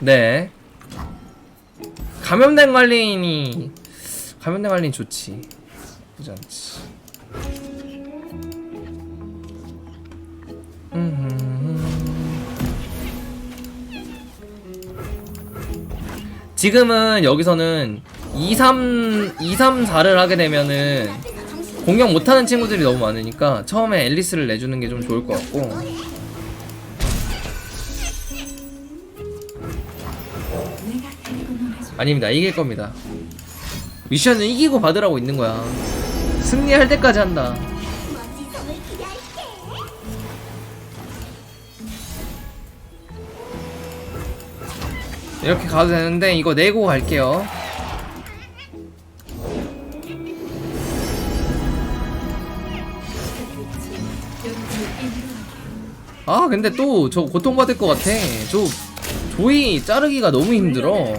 네. 감염된 관리인이 감염된 관리인 좋지. 나쁘지 않지. 지금은 여기서는 2, 3, 2, 3, 4를 하게 되면은 공격 못하는 친구들이 너무 많으니까 처음에 앨리스를 내주는 게 좀 좋을 것 같고 아닙니다. 이길 겁니다. 미션은 이기고 받으라고 있는 거야. 승리할 때까지 한다. 이렇게 가도 되는데 이거 내고 갈게요. 아 근데 또 저 고통받을 것 같아. 저 조이 자르기가 너무 힘들어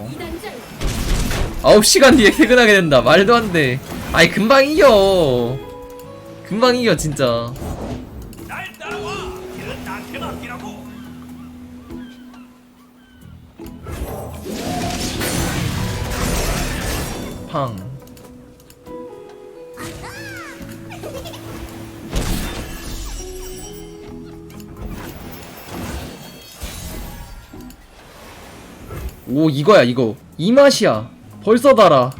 9시간 뒤에 퇴근하게 된다. 말도 안돼. 아이 금방 이겨. 금방 이겨 진짜. 팡. 오 이거야 이거. 이 맛이야 벌써 달아.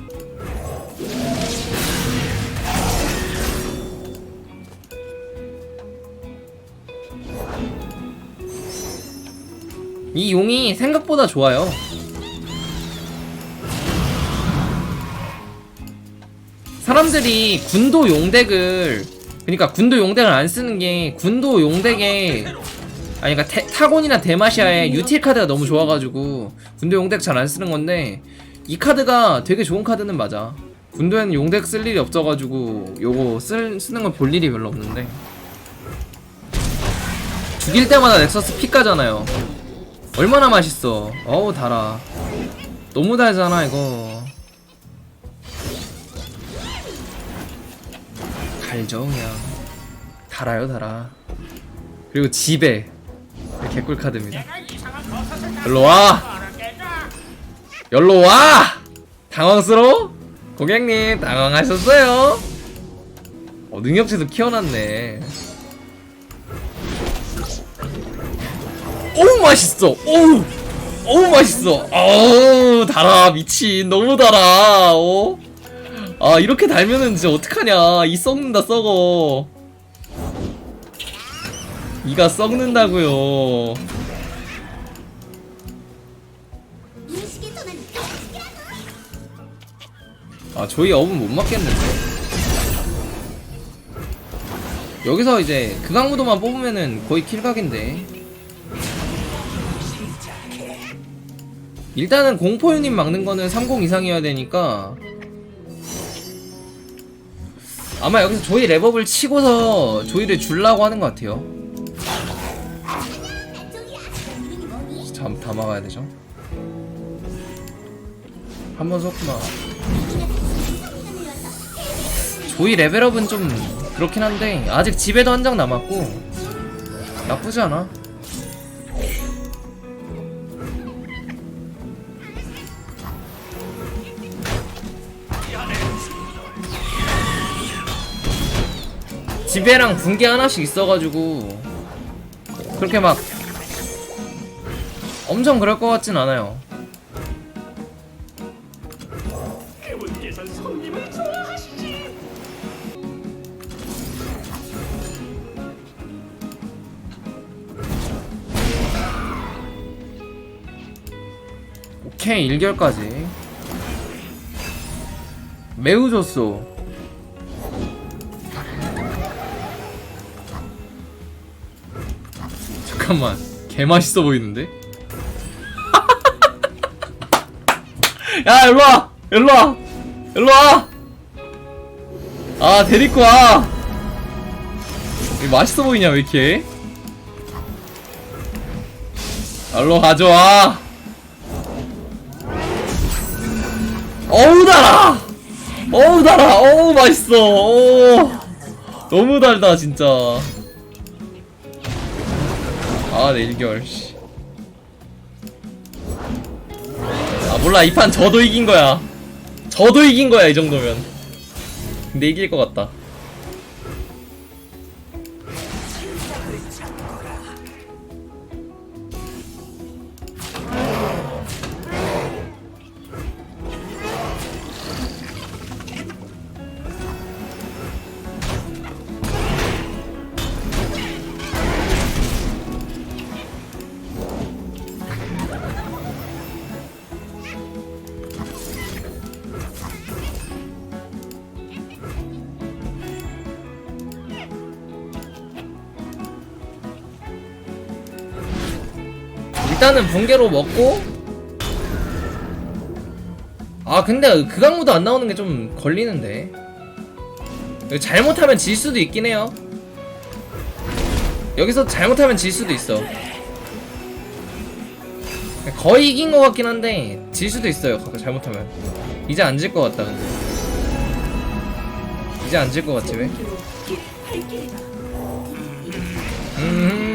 이 용이 생각보다 좋아요. 사람들이 군도 용덱을 그러니까 군도 용덱을 안 쓰는 게 군도 용덱에 아니 테, 타곤이나 데마시아의 유틸 카드가 너무 좋아가지고 군도 용덱 잘 안 쓰는 건데 이 카드가 되게 좋은 카드는 맞아. 군도에는 용덱 쓸 일이 없어가지고 요거 쓸, 쓰는 건 볼 일이 별로 없는데. 죽일 때마다 넥서스 피 까잖아요. 얼마나 맛있어. 어우 달아. 너무 달잖아 이거. 달죠 그냥 달아요 달아. 그리고 집에 개꿀 카드입니다. 일로와 일로와! 당황스러워? 고객님 당황하셨어요? 어 능력치도 키워놨네. 어우 맛있어! 어우! 어우 맛있어! 어우 달아! 미친! 너무 달아! 어? 아 이렇게 달면은 진짜 어떡하냐! 이 썩는다 썩어. 이가 썩는다고요 아 조이 업은 못 맞겠는데? 여기서 이제 극악무도만 뽑으면은 거의 킬각인데. 일단은 공포 유닛 막는 거는 30 이상이어야 되니까. 아마 여기서 조이 랩업을 치고서 조이를 줄라고 하는 것 같아요. 참다 막아야 되죠? 한 번 섰구나 조이 레벨업은 좀 그렇긴 한데 아직 집에도 한 장 남았고 나쁘지 않아. 집에랑 분개 하나씩 있어가지고 그렇게 막 엄청 그럴 것 같진 않아요 오케이 1결까지. 매우 좋소. 잠깐만 개 맛있어 보이는데? 야 일로와! 일로와! 일로와! 아 데리고 와! 왜 맛있어 보이냐 왜 이렇게? 일로 가져와 어우 달아! 어우 달아! 어우 맛있어! 어우 너무 달다 진짜. 아내 1개월 씨 몰라. 이 판 저도 이긴 거야. 저도 이긴 거야 이 정도면. 근데 이길 것 같다 일단은 붕괴로 먹고. 아 근데 극악무도 안 나오는 게 좀 걸리는데. 잘못하면 질 수도 있긴 해요. 여기서 잘못하면 질 수도 있어. 거의 이긴 것 같긴 한데 질 수도 있어요 잘못하면. 이제 안 질 것 같다 근데. 이제 안 질 것 같지 왜? 음,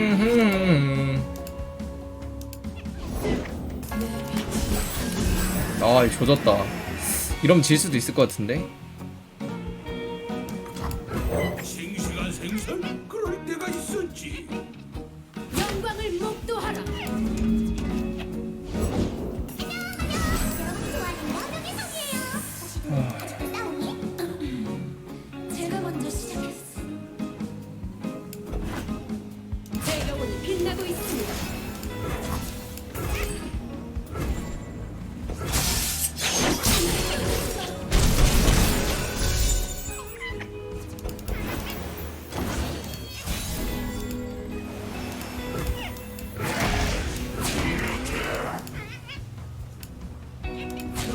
아, 조졌다. 이러면 질 수도 있을 것 같은데?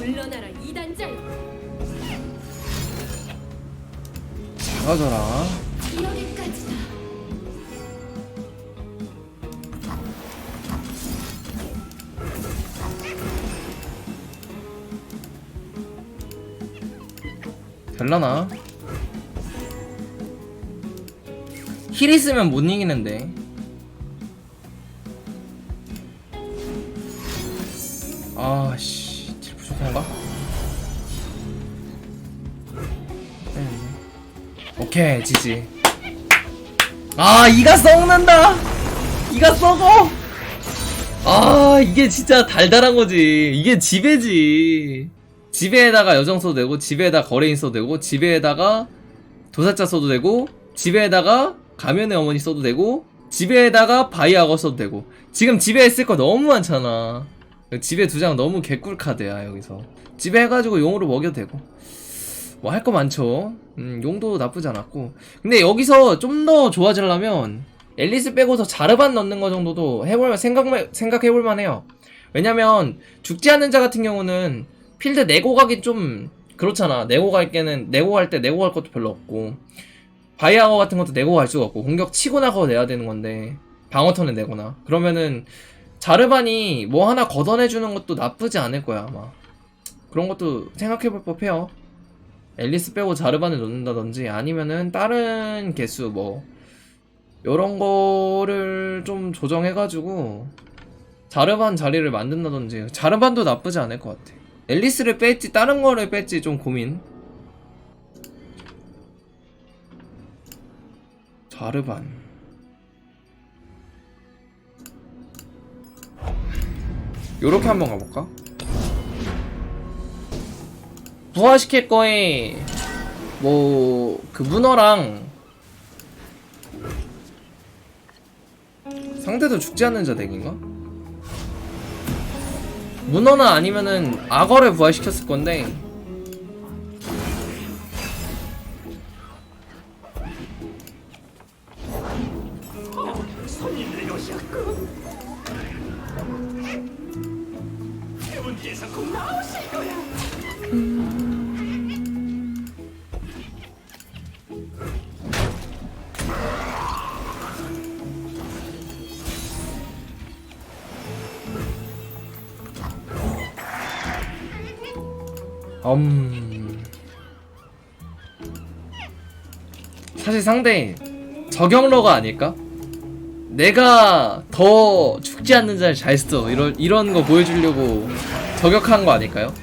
물러나라 이단자여. 작아져라. 여기까지다. 될라나? 힐 있으면 못 이기는데. 오케이, 지지. 아, 이가 썩는다! 이가 썩어! 아, 이게 진짜 달달한 거지. 이게 지배지. 지배에다가 여정 써도 되고, 지배에다가 거래인 써도 되고, 지배에다가 도사자 써도 되고, 지배에다가 가면의 어머니 써도 되고, 지배에다가 바이아거 써도 되고. 지금 지배에 쓸 거 너무 많잖아. 지배 두 장 너무 개꿀 카드야, 여기서. 지배 해가지고 용으로 먹여도 되고. 뭐 할 거 많죠. 음, 용도 나쁘지 않았고. 근데 여기서 좀 더 좋아지려면 앨리스 빼고서 자르반 넣는 거 정도도 해볼 생각 생각해볼 만해요. 왜냐면 죽지 않는 자 같은 경우는 필드 내고 가기 좀 그렇잖아. 내고 갈 때는 내고 갈 때 내고 갈 것도 별로 없고 바이아거 같은 것도 내고 갈 수가 없고 공격 치고 나가고 내야 되는 건데 방어 턴을 내거나 그러면은 자르반이 뭐 하나 걷어내 주는 것도 나쁘지 않을 거야 아마. 그런 것도 생각해볼 법해요. 앨리스 빼고 자르반을 넣는다든지 아니면은 다른 개수 뭐 요런 거를 좀 조정해가지고 자르반 자리를 만든다든지 자르반도 나쁘지 않을 것 같아. 앨리스를 뺄지 다른 거를 뺄지 좀 고민. 자르반. 요렇게 한번 가볼까? 부화시킬 거에 뭐 그 문어랑 상대도 죽지 않는 자 덱인가? 문어나 아니면은 악어를 부활시켰을 건데 음 사실 상대 저격러가 아닐까? 내가 더 죽지 않는 자를 잘 써. 이런 이런 거 보여주려고 저격한 거 아닐까요?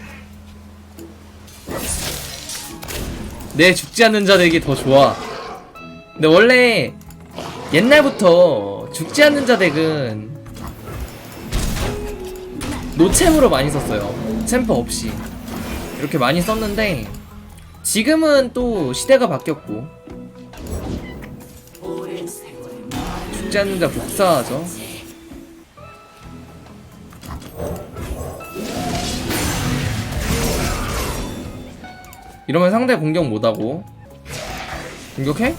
내 죽지 않는 자 되기 더 좋아. 근데 원래 옛날부터 죽지 않는 자 덱은 노챔으로 많이 썼어요. 챔프 없이 이렇게 많이 썼는데 지금은 또 시대가 바뀌었고 죽지 않는 자 복사하죠. 이러면 상대 공격 못하고 공격해?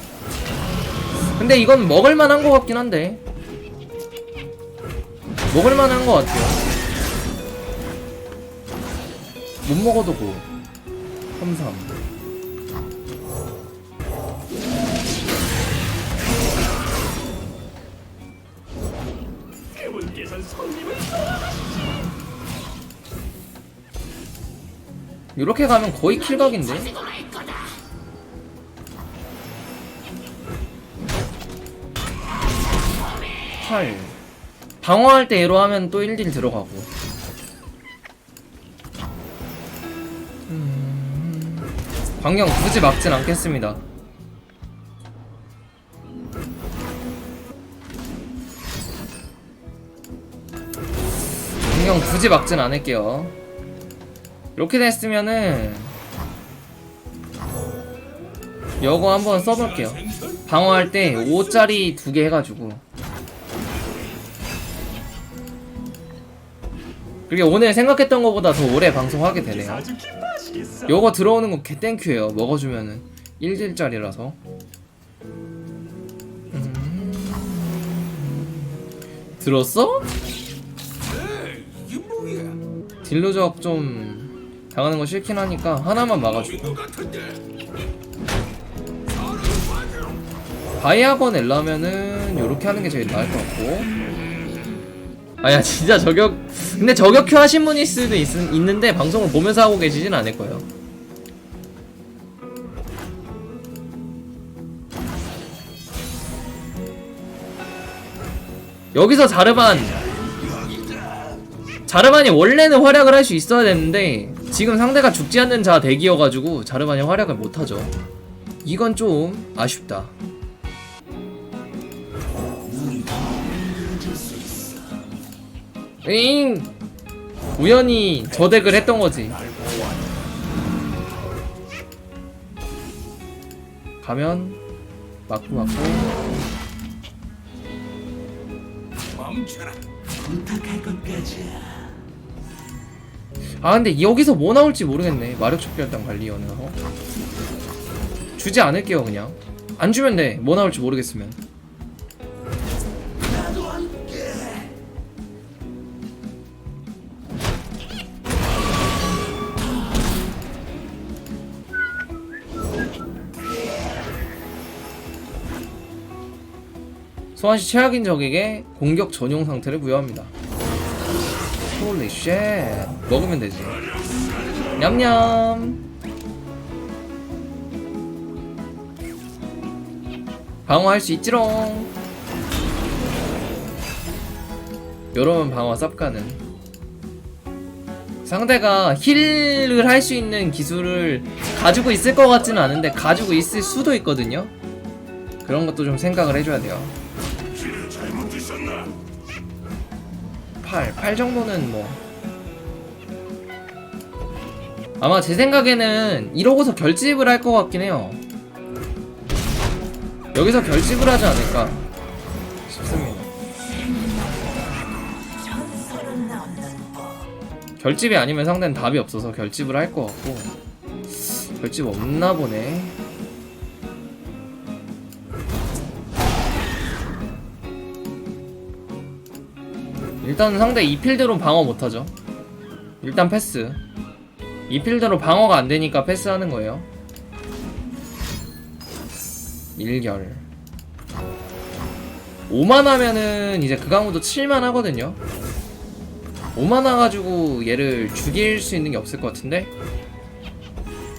근데 이건 먹을만한 것 같긴 한데 먹을만한 것 같아요 못 먹어도 고. 3-3 그분께서 손님을 이렇게 가면 거의 킬각인데? 팔. 방어할 때 얘로 하면 또 1딜 들어가고 광경 굳이 막진 않겠습니다. 광경 굳이 막진 않을게요. 이렇게 됐으면은 요거 한번 써볼게요. 방어할 때 5짜리 두 개 해가지고. 그리고 오늘 생각했던 것보다 더 오래 방송하게 되네요. 요거 들어오는 거 개땡큐예요 먹어주면은 1딜짜리라서 음. 들었어? 딜로적 좀 당하는 거 싫긴 하니까 하나만 막아주고. 바이아건 엘라면은 요렇게 하는 게 제일 나을 것 같고 아야 진짜 저격 근데 저격큐 하신 분일 수도 있, 있는데 방송을 보면서 하고 계시진 않을 거예요. 여기서 자르반 자르반이 원래는 활약을 할 수 있어야 되는데 지금 상대가 죽지 않는 자 덱이어가지고 자르반이 활약을 못하죠. 이건 좀 아쉽다 잉 우연히 저 덱을 했던 거지. 가면 맞고 맞고. 멈춰라. 아 근데 여기서 뭐 나올지 모르겠네. 마력 촉결당 관리연에서 주지 않을게요 그냥. 안 주면 돼뭐 나올지 모르겠으면 소환시 최악인 적에게 공격 전용 상태를 부여합니다. 홀리 쉣. 먹으면 되지. 냠냠. 방어할 수 있지롱. 요러면 방어 쌉가는 상대가 힐을 할 수 있는 기술을 가지고 있을 것 같지는 않은데 가지고 있을 수도 있거든요. 그런 것도 좀 생각을 해줘야 돼요 8, 8 정도는 뭐. 아마 제 생각에는 이러고서 결집을 할 것 같긴 해요. 여기서 결집을 하지 않을까 싶습니다. 결집이 아니면 상대는 답이 없어서 결집을 할 것 같고. 결집 없나 보네 일단 상대 이 필드로 방어 못하죠. 일단 패스. 이 필드로 방어가 안 되니까 패스하는 거예요. 일결. 5만 하면은 이제 그 강우도 7만 하거든요. 5만 와가지고 얘를 죽일 수 있는 게 없을 것 같은데?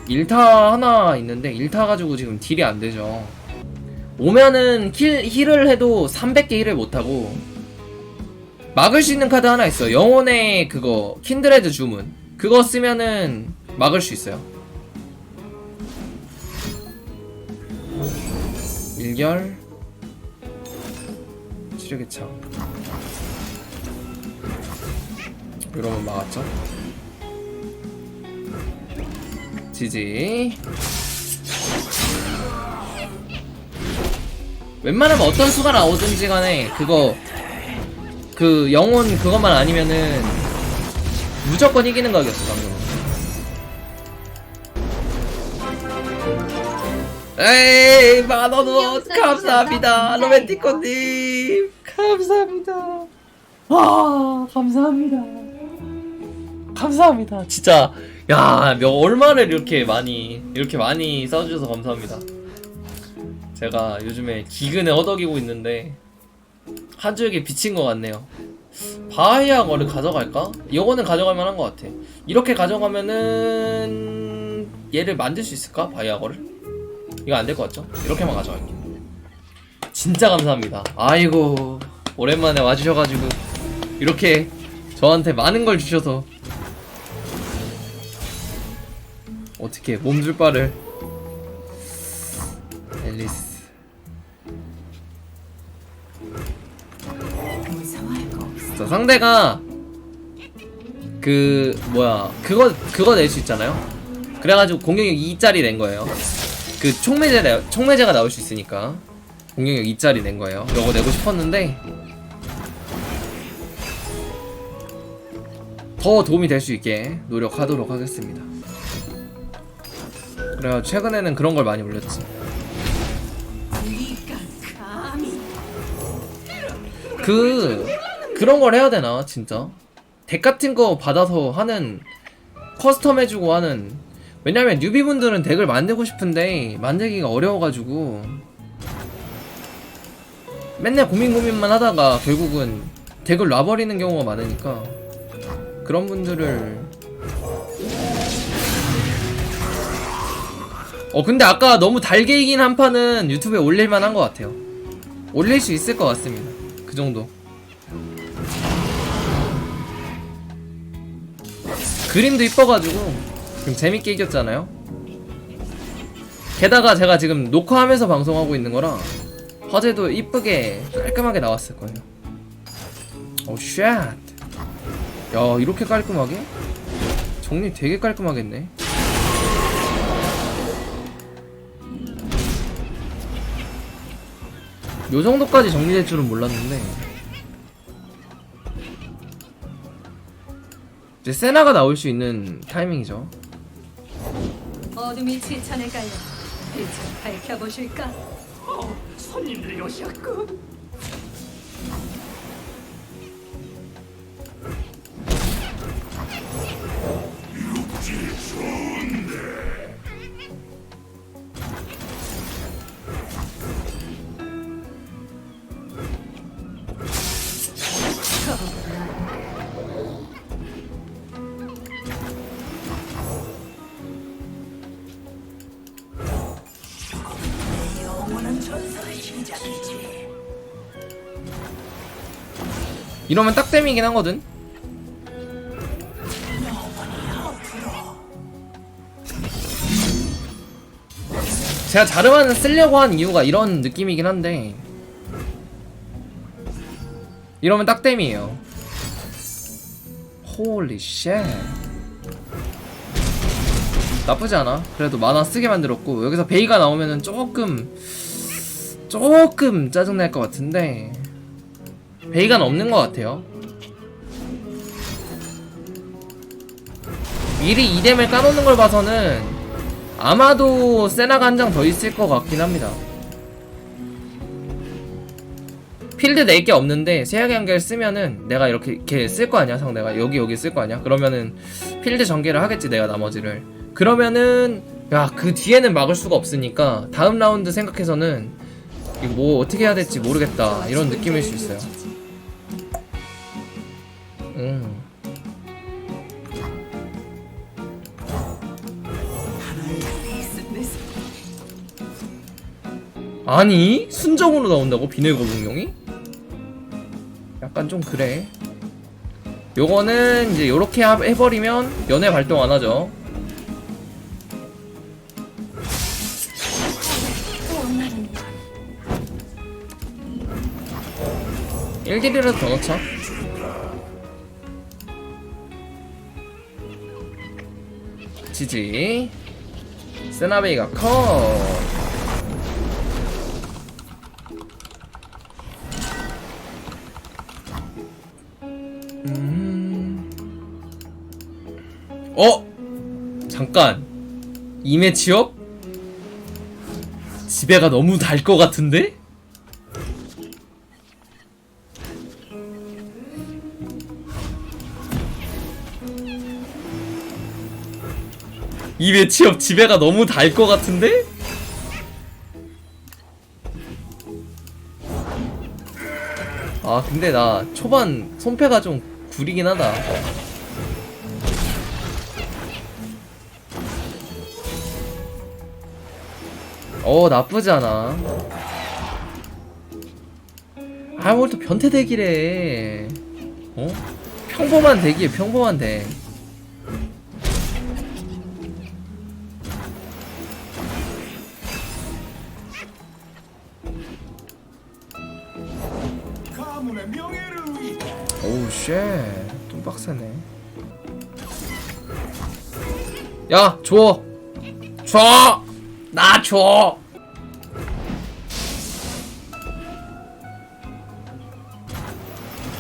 1타 하나 있는데 1타 가지고 지금 딜이 안 되죠. 오면은 킬, 힐을 해도 300개 힐을 못하고 막을 수 있는 카드 하나 있어 영혼의 그거 킨드레드 주문. 그거 쓰면은 막을 수 있어요. 일결. 치료기 창 이러면 막았죠? 지지. 웬만하면 어떤 수가 나오든지 간에 그거 그 영혼 그것만 아니면은 무조건 이기는 각이었어 방금. 에이 만원원 감사합니다 로맨티코님. 감사합니다. 와 감사합니다. 감사합니다 진짜. 야 몇, 얼마를 이렇게 많이 이렇게 많이 써주셔서 감사합니다. 제가 요즘에 기근에 허덕이고 있는데 한 줄기 비친 것 같네요. 바이아 거를 가져갈까? 이거는 가져갈 만 한 것 같아. 이렇게 가져가면은 얘를 만들 수 있을까? 바이아 거를? 이거 안 될 것 같죠? 이렇게만 가져갈게. 진짜 감사합니다. 아이고 오랜만에 와주셔가지고 이렇게 저한테 많은 걸 주셔서 어떻게 몸줄 바를 상대가 그 뭐야 그거 그거 낼 수 있잖아요. 그래가지고 공격력 2짜리 낸 거예요. 그 총매제 나- 총매제가 나올 수 있으니까 공격력 2짜리 낸 거예요. 이거 내고 싶었는데 더 도움이 될 수 있게 노력하도록 하겠습니다. 그래가 최근에는 그런 걸 많이 올렸지. 그 그런 걸 해야 되나 진짜? 덱 같은 거 받아서 하는 커스텀 해주고 하는. 왜냐면 뉴비분들은 덱을 만들고 싶은데 만들기가 어려워가지고. 맨날 고민 고민만 하다가 결국은 덱을 놔버리는 경우가 많으니까 그런 분들을. 어 근데 아까 너무 달게 이긴 한 판은 유튜브에 올릴만 한 것 같아요. 올릴 수 있을 것 같습니다. 그 정도 그림도 이뻐가지고 좀 재밌게 이겼잖아요 게다가 제가 지금 녹화하면서 방송하고 있는 거라 화제도 이쁘게 깔끔하게 나왔을 거예요 오 쉣. 야 이렇게 깔끔하게? 정리 되게 깔끔하게 했네 요 정도까지 정리될 줄은 몰랐는데 이제 세나가 나올 수 있는 타이밍이죠 어둠이 지천에 깔려 빛을 밝혀보실까? 어, 손님들이 오셨군. 이러면 딱 땜이긴 하거든. 제가 자르반을 쓰려고 한 이유가 이런 느낌이긴 한데. 이러면 딱 땜이에요. 홀리 쉣 나쁘지 않아. 그래도 만화 쓰게 만들었고 여기서 베이가 나오면은 조금 조금 짜증날 것 같은데 베이간 없는 것 같아요. 미리 이뎀을 까놓는 걸 봐서는 아마도 세나가 한 장 더 있을 것 같긴 합니다. 필드 4개 없는데 세약의 한개를 쓰면은 내가 이렇게 이렇게 쓸 거 아니야 상대가 여기 여기 쓸 거 아니야 그러면은 필드 전개를 하겠지 내가 나머지를 그러면은 야 그 뒤에는 막을 수가 없으니까 다음 라운드 생각해서는 이거 뭐 어떻게 해야 될지 모르겠다 이런 느낌일 수 있어요 음. 아니 순정으로 나온다고 비늘 거북용이? 약간 좀 그래. 요거는 이제 요렇게 하- 해버리면 연애 발동 안 하죠. 일딜이라도더 넣자. 지지. 세나베이가 컷. 음. 어? 잠깐. 이메 취업? 집에가 너무 달 것 같은데? 이메 취업 집에가 너무 달 것 같은데? 아 근데 나 초반 손패가 좀 구리긴 하다 어 나쁘지 않아 아뭘 또 변태 대기래 어? 평범한 대기에 평범한 대 쉣좀 빡세네 야 줘! 줘! 나 줘!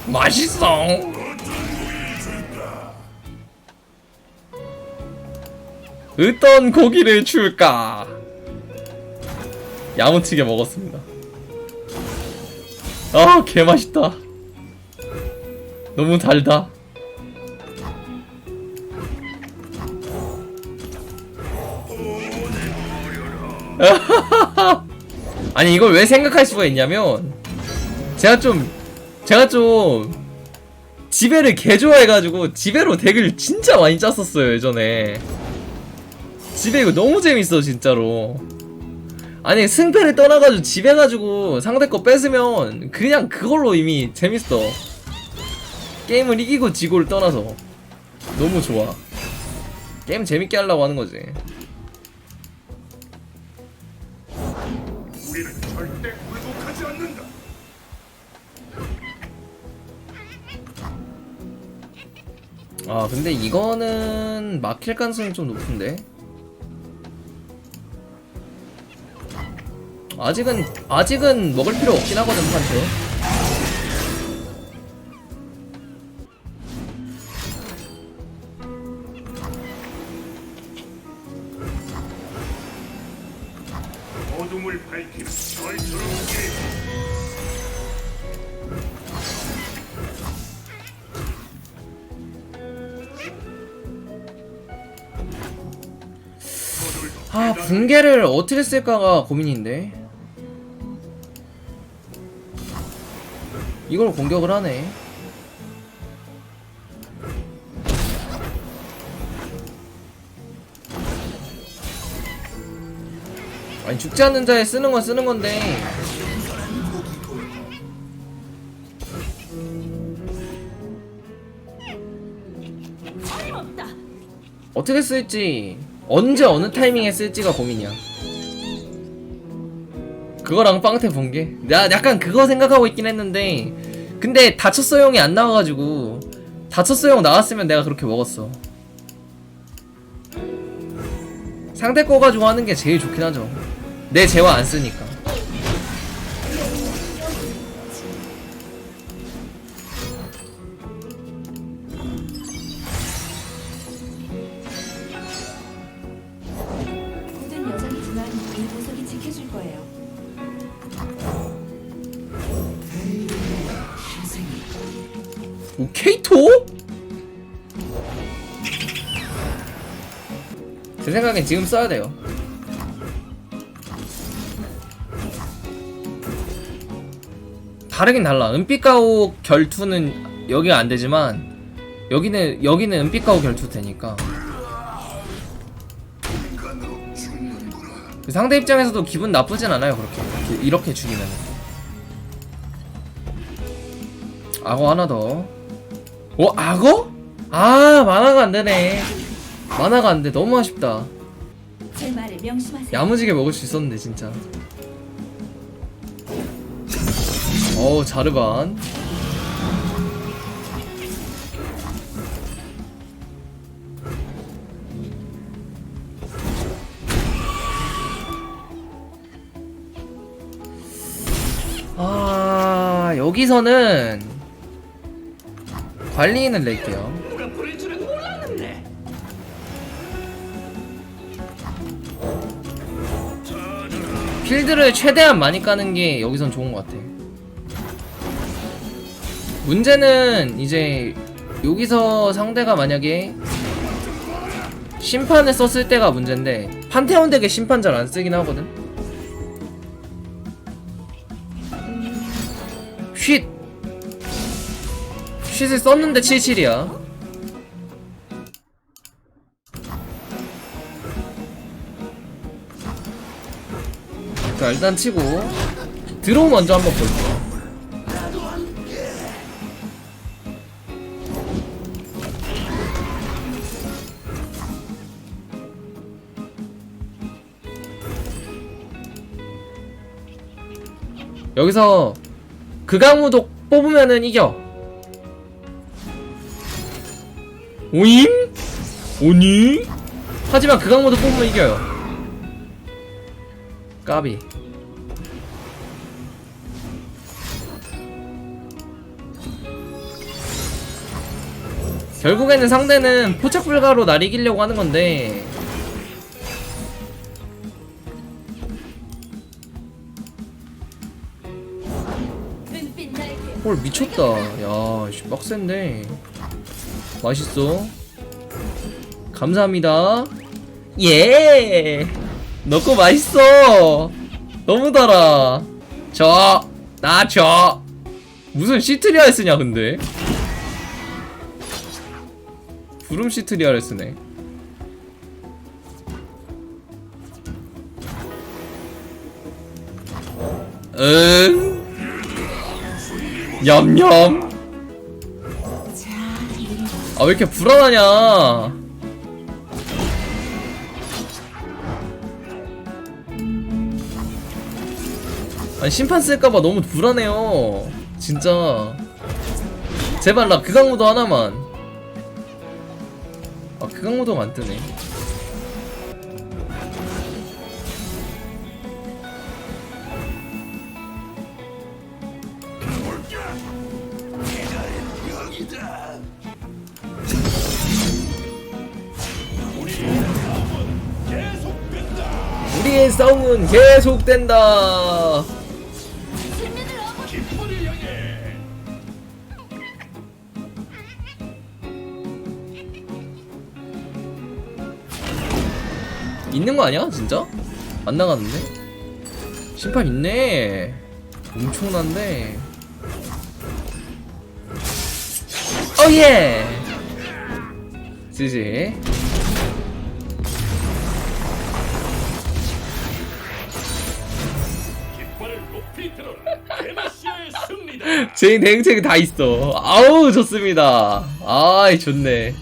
맛있어 어떤 고기를 줄까 야무치게 먹었습니다 아 개맛있다 너무 달다. 아니 이걸 왜 생각할 수가 있냐면 제가 좀 제가 좀 지배를 개 좋아해가지고 지배로 덱을 진짜 많이 짰었어요 예전에. 지배 이거 너무 재밌어 진짜로. 아니 승패를 떠나가지고 지배가지고 상대 거 뺏으면 그냥 그걸로 이미 재밌어 게임을 이기고 지고를 떠나서 너무 좋아. 게임 재밌게 하려고 하는 거지. 우리는 절대 굴복하지 않는다. 아 근데 이거는 막힐 가능성이 좀 높은데. 아직은 아직은 먹을 필요 없긴 하거든 판테. 아 붕괴를 어떻게 쓸까가 고민인데. 이걸 공격을 하네. 아니 죽지 않는 자에 쓰는 건 쓰는 건데 어떻게 쓸지 언제 어느 타이밍에 쓸지가 고민이야. 그거랑 빵태 본 게? 나 약간 그거 생각하고 있긴 했는데 근데 다쳤어용이 안 나와가지고 다쳤어용 나왔으면 내가 그렇게 먹었어. 상대 거 가지고 하는 게 제일 좋긴 하죠. 내 재화 안 쓰니까 오 케이토? 제 생각엔 지금 써야 돼요. 다르긴 달라. 은빛가오 결투는 여기가 안 되지만 여기는 여기는 은빛가오 결투 되니까. 상대 입장에서도 기분 나쁘진 않아요 그렇게. 이렇게, 이렇게 죽이면 악어 하나 더 어? 악어? 아 만화가 안 되네 만화가 안 돼 너무 아쉽다 제 말을 명심하세요. 야무지게 먹을 수 있었는데 진짜 어우 자르반 아 여기서는 관리인을 낼게요. 필드를 최대한 많이 까는 게 여기선 좋은 것 같아. 문제는 이제 여기서 상대가 만약에 심판을 썼을 때가 문제인데 판테온 덱에 심판 잘 안 쓰긴 하거든. 쉿을 썼는데 77이야. 자 일단 치고 드로우 먼저 한번 볼게요 여기서 극악무독 뽑으면은 이겨 오임? 오니? 하지만 극악무독 뽑으면 이겨요 까비 결국에는 상대는 포착 불가로 날 이기려고 하는 건데. 헐 미쳤다 야 씨 빡센데 맛있어. 감사합니다. 예! 너거 맛있어! 너무 달아. 저나저. 무슨 시트리아를 쓰냐 근데? 구름 시트리아를 쓰네. 응? 냠냠 아 왜 이렇게 불안하냐? 아니 심판 쓸까봐 너무 불안해요. 진짜. 제발 나 극악무도 하나만. 아 극악무도가 안 뜨네 싸움은 계속된다. 있는 거 아니야 진짜? 안 나갔는데? 심판 있네 엄청난데 어예 지지 제인 대응책이 다 있어. 아우 좋습니다. 아이 좋네